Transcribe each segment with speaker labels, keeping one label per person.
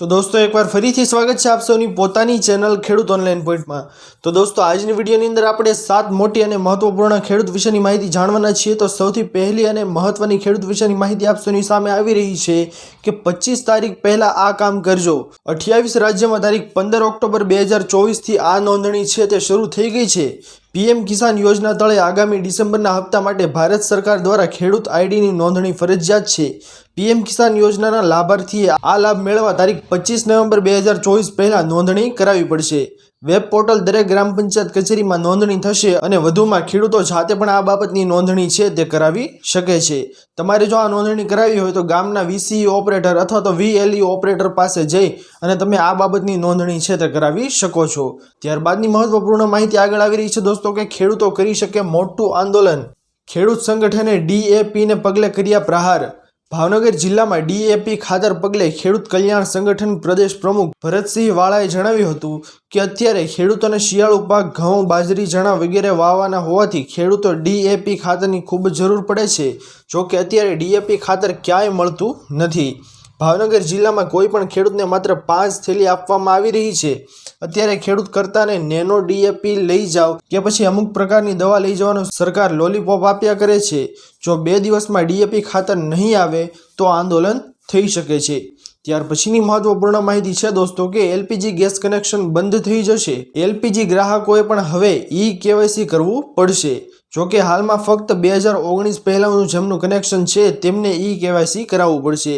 Speaker 1: તો દોસ્તો, એકવાર ફરીથી સ્વાગત છે આપ સૌની પોતાની ચેનલ ખેડૂત ઓનલાઈન પોઈન્ટમાં તો દોસ્તો, આજની વિડીયોની અંદર આપણે સાત મોટી અને મહત્વપૂર્ણ ખેડૂત વિશેની માહિતી જાણવાના છીએ. તો સૌથી પહેલી અને મહત્વની ખેડૂત વિશેની માહિતી આપ સૌની સામે આવી રહી છે કે પચીસ તારીખ પહેલાં આ કામ કરજો. અઠ્યાવીસ રાજ્યમાં તારીખ પંદર ઓક્ટોબર બે હજાર ચોવીસથી આ નોંધણી છે તે શરૂ થઈ ગઈ છે. પીએમ કિસાન યોજના તળે આગામી ડિસેમ્બરના હપ્તા માટે ભારત સરકાર દ્વારા ખેડૂત આઈડીની નોંધણી ફરજિયાત છે. પીએમ કિસાન યોજનાના લાભાર્થીએ આ લાભ મેળવવા તારીખ પચીસ નવેમ્બર બે હજાર ચોવીસ પહેલાં નોંધણી કરાવવી પડશે. વેબ પોર્ટલ દરેક ગ્રામ પંચાયત કચેરીમાં નોંધણી થશે અને વધુમાં ખેડૂતો જાતે પણ આ બાબતની નોંધણી છે તે કરાવી શકે છે. તમારે જો આ નોંધણી કરાવી હોય તો ગામના વીસીઈ ઓપરેટર અથવા તો વીએલઈ ઓપરેટર પાસે જઈ અને તમે આ બાબતની નોંધણી છે તે કરાવી શકો છો. ત્યારબાદની મહત્વપૂર્ણ માહિતી આગળ આવી રહી છે દોસ્તો કે ખેડૂતો કરી શકે મોટું આંદોલન. ખેડૂત સંગઠને ડીએપીને પગલે કર્યા પ્રહાર. ભાવનગર જિલ્લામાં ડીએપી ખાતર પગલે ખેડૂત કલ્યાણ સંગઠન પ્રદેશ પ્રમુખ ભરતસિંહ વાળાએ જણાવ્યું હતું કે અત્યારે ખેડૂતોને શિયાળુ પાક, ઘઉં, બાજરી ચણા વગેરે વાવવાના હોવાથી ખેડૂતો ડીએપી ખાતરની ખૂબ જરૂર પડે છે. જો કે અત્યારે ડીએપી ખાતર ક્યાંય મળતું નથી. ભાવનગર જિલ્લામાં કોઈ પણ ખેડૂતને માત્ર પાંચ થેલી આપવામાં આવી રહી છે. અત્યારે ખેડૂત કરતાને નેનો ડીએપી લઈ જાઓ કે પછી અમુક પ્રકારની દવા લઈ જવાનો સરકાર લોલીપોપ આપ્યા કરે છે. જો બે દિવસમાં ડીએપી ખાતર નહીં આવે તો આંદોલન થઈ શકે છે. ત્યાર પછીની મહત્વપૂર્ણ માહિતી છે દોસ્તો કે એલપીજી ગેસ કનેક્શન બંધ થઈ જશે. એલપીજી ગ્રાહકોએ પણ હવે ઈ કેવાયસી કરવું પડશે. જો કે હાલમાં ફક્ત બે હજાર ઓગણીસ પહેલાંનું જેમનું કનેક્શન છે તેમને ઈ કેવાયસી કરાવવું પડશે.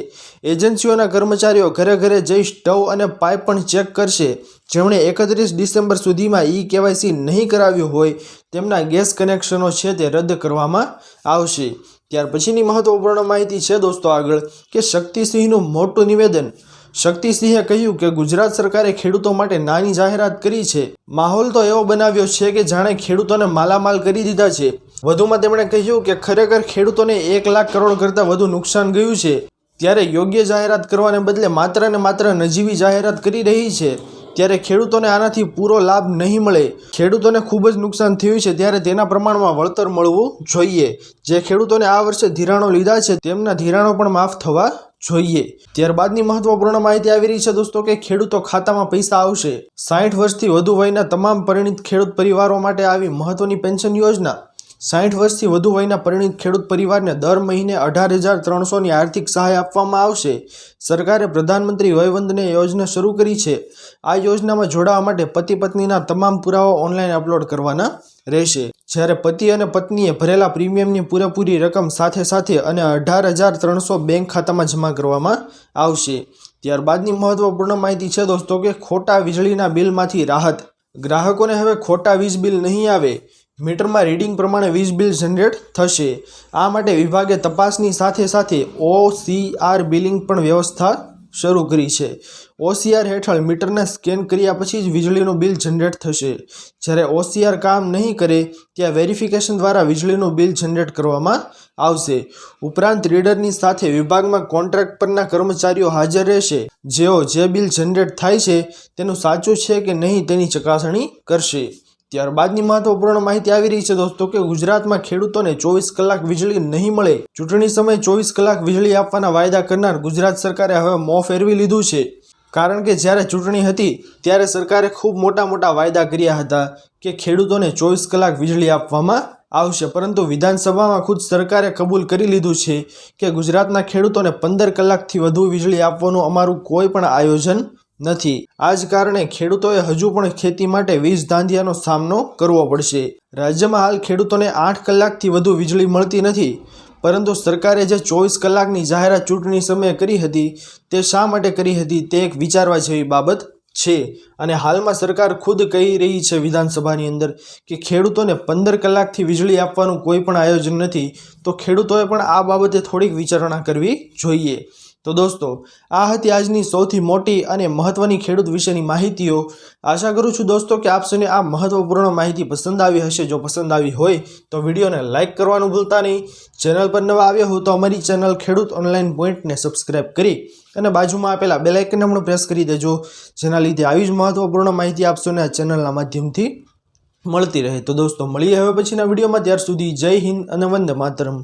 Speaker 1: એજન્સીઓના કર્મચારીઓ ઘરે ઘરે જઈ સ્ટવ અને પાઇપ પણ ચેક કરશે. જેમણે એકત્રીસ ડિસેમ્બર સુધીમાં ઈ કેવાયસી નહીં કરાવ્યું હોય, તેમના ગેસ કનેક્શનો છે તે રદ કરવામાં આવશે. ત્યાર પછીની મહત્વપૂર્ણ માહિતી છે દોસ્તો આગળ, કે શક્તિસિંહનું મોટું નિવેદન. શક્તિસિંહે કહ્યું કે ગુજરાત સરકારે ખેડૂતો માટે નાની જાહેરાત કરી છે. માહોલ તો એવો બનાવ્યો છે કે જાણે ખેડૂતોને માલામાલ કરી દીધા છે. વધુમાં તેમણે કહ્યું કે ખરેખર ખેડૂતોને એક લાખ કરોડ કરતાં વધુ નુકસાન ગયું છે. ત્યારે યોગ્ય જાહેરાત કરવાને બદલે માત્ર ને માત્ર નજીવી જાહેરાત કરી રહી છે. ત્યારે ખેડૂતોને આનાથી પૂરો લાભ નહીં મળે, ખેડૂતોને ખૂબ જ નુકસાન થયું છે ત્યારે તેના પ્રમાણમાં વળતર મળવું જોઈએ. જે ખેડૂતોને આ વર્ષે ધિરાણો લીધા છે, તેમના ધિરાણો પણ માફ થવા જોઈએ. ત્યારબાદની મહત્વપૂર્ણ માહિતી આવી રહી છે દોસ્તો કે ખેડૂતો ખાતામાં પૈસા આવશે. સાઠ વર્ષથી વધુ વયના તમામ પરિણિત ખેડૂત પરિવારો માટે આવી મહત્વની પેન્શન યોજના સાઠ વર્ષથી વધુ વયના પરિણિત ખેડૂત પરિવારને દર મહિને અઢાર હજાર ત્રણસોની આર્થિક સહાય આપવામાં આવશે. સરકારે પ્રધાનમંત્રી વયવંદને યોજના શરૂ કરી છે. આ યોજનામાં જોડાવા માટે પતિ પત્નીના તમામ પુરાવા ઓનલાઈન અપલોડ કરવાના રહેશે. જ્યારે પતિ અને પત્નીએ ભરેલા પ્રીમિયમની પૂરેપૂરી રકમ સાથે સાથે અને અઢાર હજાર ત્રણસો બેંક ખાતામાં જમા કરવામાં આવશે. ત્યારબાદની મહત્વપૂર્ણ માહિતી છે દોસ્તો કે ખોટા વીજળીના બિલમાંથી રાહત. ગ્રાહકોને હવે ખોટા વીજ બિલ નહીં આવે. મીટરમાં રીડિંગ પ્રમાણે વીજ બિલ જનરેટ થશે. આ માટે વિભાગે તપાસની સાથે સાથે ઓસીઆર બિલિંગ પણ વ્યવસ્થા શરૂ કરી છે. ઓસીઆર હેઠળ મીટરને સ્કેન કર્યા પછી જ વીજળીનું બિલ જનરેટ થશે. જ્યારે ઓસીઆર કામ નહીં કરે, ત્યાં વેરિફિકેશન દ્વારા વીજળીનું બિલ જનરેટ કરવામાં આવશે. ઉપરાંત રીડરની સાથે વિભાગમાં કોન્ટ્રાક્ટ પરના કર્મચારીઓ હાજર રહેશે. જેઓ જે બિલ જનરેટ થાય છે, તેનું સાચું છે કે નહીં તેની ચકાસણી કરશે. ત્યારબાદની મહત્વપૂર્ણ માહિતી આવી રહી છે દોસ્તો કે ગુજરાતમાં ખેડૂતોને ચોવીસ કલાક વીજળી નહીં મળે. ચૂંટણી સમયે ચોવીસ કલાક વીજળી આપવાના વાયદા કરનાર ગુજરાત સરકારે હવે મોં ફેરવી લીધું છે. કારણ કે જ્યારે ચૂંટણી હતી, ત્યારે સરકારે ખૂબ મોટા મોટા વાયદા કર્યા હતા કે ખેડૂતોને ચોવીસ કલાક વીજળી આપવામાં આવશે. પરંતુ વિધાનસભામાં ખુદ સરકારે કબૂલ કરી લીધું છે કે ગુજરાતના ખેડૂતોને પંદર કલાકથી વધુ વીજળી આપવાનું અમારું કોઈ પણ આયોજન નથી. આ જ કારણે ખેડૂતોએ હજુ પણ ખેતી માટે વીજ ધાંધિયાનો સામનો કરવો પડશે. રાજ્યમાં હાલ ખેડૂતોને આઠ કલાકથી વધુ વીજળી મળતી નથી. પરંતુ સરકારે જે ચોવીસ કલાકની જાહેરાત ચૂંટણી સમયે કરી હતી, તે શા માટે કરી હતી તે એક વિચારવા જેવી બાબત છે. અને હાલમાં સરકાર ખુદ કહી રહી છે વિધાનસભાની અંદર કે ખેડૂતોને પંદર કલાકથી વીજળી આપવાનું કોઈ પણ આયોજન નથી, તો ખેડૂતોએ પણ આ બાબતે થોડીક વિચારણા કરવી જોઈએ. તો દોસ્તો, આ હતી આજની સૌથી મોટી અને મહત્ત્વની ખેડૂત વિશેની માહિતીઓ. આશા કરું છું દોસ્તો કે આપ આ મહત્ત્વપૂર્ણ માહિતી પસંદ આવી હશે. જો પસંદ આવી હોય તો વિડીયોને લાઇક કરવાનું ભૂલતા નહીં. ચેનલ પર નવા આવ્યા હો તો અમારી ચેનલ ખેડૂત ઓનલાઈન પોઈન્ટને સબસ્ક્રાઈબ કરી અને બાજુમાં આપેલા બેલાઇકનને પણ પ્રેસ કરી દેજો. જેના લીધે આવી જ મહત્ત્વપૂર્ણ માહિતી આપશોને આ ચેનલના માધ્યમથી મળતી રહે. તો દોસ્તો, મળીએ હવે પછીના વિડીયોમાં. ત્યાર સુધી જય હિન્દ અને વંદે માતરમ.